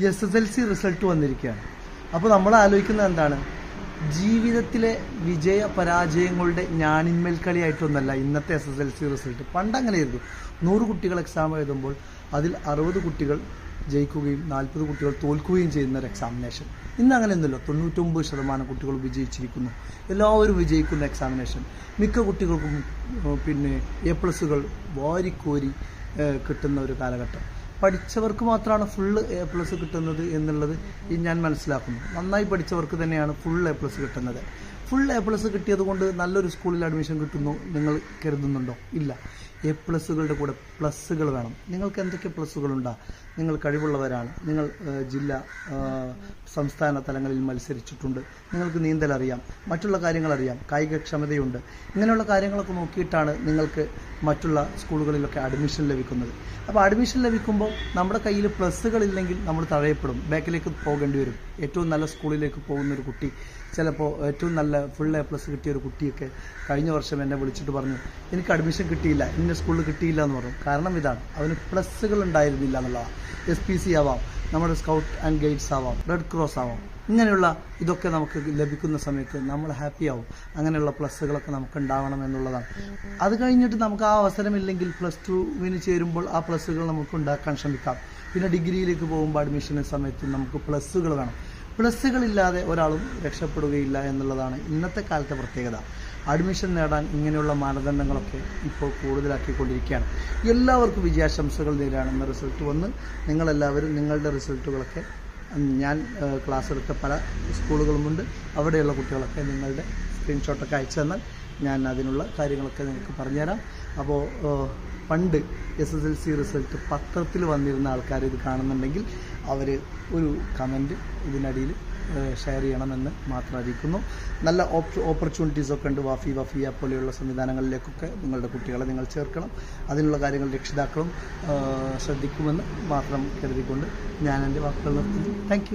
S S L C result വന്നിരിക്കുകയാണ്. അപ്പോൾ നമ്മൾ ആലോചിക്കുന്നത് എന്താണ്? ജീവിതത്തിലെ വിജയ പരാജയങ്ങളുടെ ഞാനിന്മേൽ കളിയായിട്ടൊന്നല്ല ഇന്നത്തെ S S L C result പണ്ട് അങ്ങനെയായിരുന്നു നൂറ് കുട്ടികൾ എക്സാം എഴുതുമ്പോൾ അതിൽ അറുപത് കുട്ടികൾ ജയിക്കുകയും നാൽപ്പത് കുട്ടികൾ തോൽക്കുകയും ചെയ്യുന്ന ഒരു എക്സാമിനേഷൻ ഇന്ന് അങ്ങനെയൊന്നുമില്ല. തൊണ്ണൂറ്റൊമ്പത് ശതമാനം കുട്ടികൾ വിജയിച്ചിരിക്കുന്നു. എല്ലാവരും വിജയിക്കുന്ന എക്സാമിനേഷൻ മിക്ക കുട്ടികൾക്കും പിന്നെ എ പ്ലസുകൾ വാരിക്കോരി കിട്ടുന്ന ഒരു കാലഘട്ടം. പഠിച്ചവർക്ക് മാത്രമാണ് ഫുള്ള് എ പ്ലസ് കിട്ടുന്നത് എന്നുള്ളത് ഞാൻ മനസ്സിലാക്കുന്നു. നന്നായി പഠിച്ചവർക്ക് തന്നെയാണ് ഫുൾ എ പ്ലസ് കിട്ടുന്നത്. ഫുൾ എ പ്ലസ് കിട്ടിയത് കൊണ്ട് നല്ലൊരു സ്കൂളിൽ അഡ്മിഷൻ കിട്ടുന്നു നിങ്ങൾ കരുതുന്നുണ്ടോ? ഇല്ല. എ പ്ലസ്സുകളുടെ കൂടെ പ്ലസ്സുകൾ വേണം. നിങ്ങൾക്ക് എന്തൊക്കെ പ്ലസ്സുകളുണ്ടാ നിങ്ങൾ കഴിവുള്ളവരാണ്. നിങ്ങൾ ജില്ല സംസ്ഥാന തലങ്ങളിൽ മത്സരിച്ചിട്ടുണ്ട്. നിങ്ങൾക്ക് നീന്തൽ അറിയാം. മറ്റുള്ള കാര്യങ്ങൾ അറിയാം. കായികക്ഷമതയുണ്ട് ഇങ്ങനെയുള്ള കാര്യങ്ങളൊക്കെ നോക്കിയിട്ടാണ് നിങ്ങൾക്ക് മറ്റുള്ള സ്കൂളുകളിലൊക്കെ അഡ്മിഷൻ ലഭിക്കുന്നത്. അപ്പോൾ അഡ്മിഷൻ ലഭിക്കുമ്പോൾ നമ്മുടെ കയ്യിൽ പ്ലസ്സുകളില്ലെങ്കിൽ നമ്മൾ തഴയപ്പെടും. ബാക്കിലേക്ക് പോകേണ്ടി വരും. ഏറ്റവും നല്ല സ്കൂളിലേക്ക് പോകുന്ന ഒരു കുട്ടി ചിലപ്പോൾ ഏറ്റവും നല്ല ഫുൾ എ പ്ലസ് കിട്ടിയ ഒരു കുട്ടിയൊക്കെ കഴിഞ്ഞ വർഷം എന്നെ വിളിച്ചിട്ട് പറഞ്ഞു എനിക്ക് അഡ്മിഷൻ കിട്ടിയില്ല ഇന്ന സ്കൂളിൽ കിട്ടിയില്ല എന്ന് പറഞ്ഞു. കാരണം ഇതാണ് അവന് പ്ലസ്സുകൾ ഉണ്ടായിരുന്നില്ല എന്നുള്ളതാണ് എസ് പി സി ആവാം നമ്മുടെ സ്കൗട്ട് ആൻഡ് ഗൈഡ്സ് ആവാം റെഡ് ക്രോസ് ആവാം. ഇങ്ങനെയുള്ള ഇതൊക്കെ നമുക്ക് ലഭിക്കുന്ന സമയത്ത് നമ്മൾ ഹാപ്പി ആവും. അങ്ങനെയുള്ള പ്ലസ്സുകളൊക്കെ നമുക്ക് ഉണ്ടാവണം എന്നുള്ളതാണ്. അത് കഴിഞ്ഞിട്ട് നമുക്ക് ആ അവസരമില്ലെങ്കിൽ പ്ലസ് ടുവിന് ചേരുമ്പോൾ ആ പ്ലസ്സുകൾ നമുക്ക് ഉണ്ടാക്കാൻ ശ്രമിക്കാം. പിന്നെ ഡിഗ്രിയിലേക്ക് പോകുമ്പോൾ അഡ്മിഷന് സമയത്ത് നമുക്ക് പ്ലസ്സുകൾ വേണം. പ്ലസ്സുകളില്ലാതെ ഒരാളും രക്ഷപ്പെടുകയില്ല എന്നുള്ളതാണ് ഇന്നത്തെ കാലത്തെ പ്രത്യേകത. അഡ്മിഷൻ നേടാൻ ഇങ്ങനെയുള്ള മാനദണ്ഡങ്ങളൊക്കെ ഇപ്പോൾ കൂടുതലാക്കിക്കൊണ്ടിരിക്കുകയാണ്. എല്ലാവർക്കും വിജയാശംസകൾ നേരാണെന്ന റിസൾട്ട് വന്ന് നിങ്ങളെല്ലാവരും നിങ്ങളുടെ റിസൾട്ടുകളൊക്കെ ഞാൻ ക്ലാസ് എടുത്ത പല സ്കൂളുകളുമുണ്ട്. അവിടെയുള്ള കുട്ടികളൊക്കെ നിങ്ങളുടെ സ്ക്രീൻഷോട്ടൊക്കെ അയച്ചു തന്നാൽ ഞാൻ അതിനുള്ള കാര്യങ്ങളൊക്കെ നിങ്ങൾക്ക് പറഞ്ഞുതരാം. അപ്പോൾ പണ്ട് S S L C result പത്രത്തിൽ വന്നിരുന്ന ആൾക്കാർ ഇത് കാണുന്നുണ്ടെങ്കിൽ അവർ ഒരു കമന്റ് ഇതിനടിയിൽ ഷെയർ ചെയ്യണമെന്ന് മാത്രം അറിയിക്കുന്നു നല്ല ഓപ്പ് ഓപ്പർച്യൂണിറ്റീസ് ഒക്കെ ഉണ്ട് വാഫി വഫിയ പോലെയുള്ള സംവിധാനങ്ങളിലേക്കൊക്കെ നിങ്ങളുടെ കുട്ടികളെ നിങ്ങൾ ചേർക്കണം. അതിനുള്ള കാര്യങ്ങൾ രക്ഷിതാക്കളും ശ്രദ്ധിക്കുമെന്ന് മാത്രം കരുതിക്കൊണ്ട് ഞാൻ എന്റെ വാക്കുകൾ നിർത്തുന്നു. താങ്ക്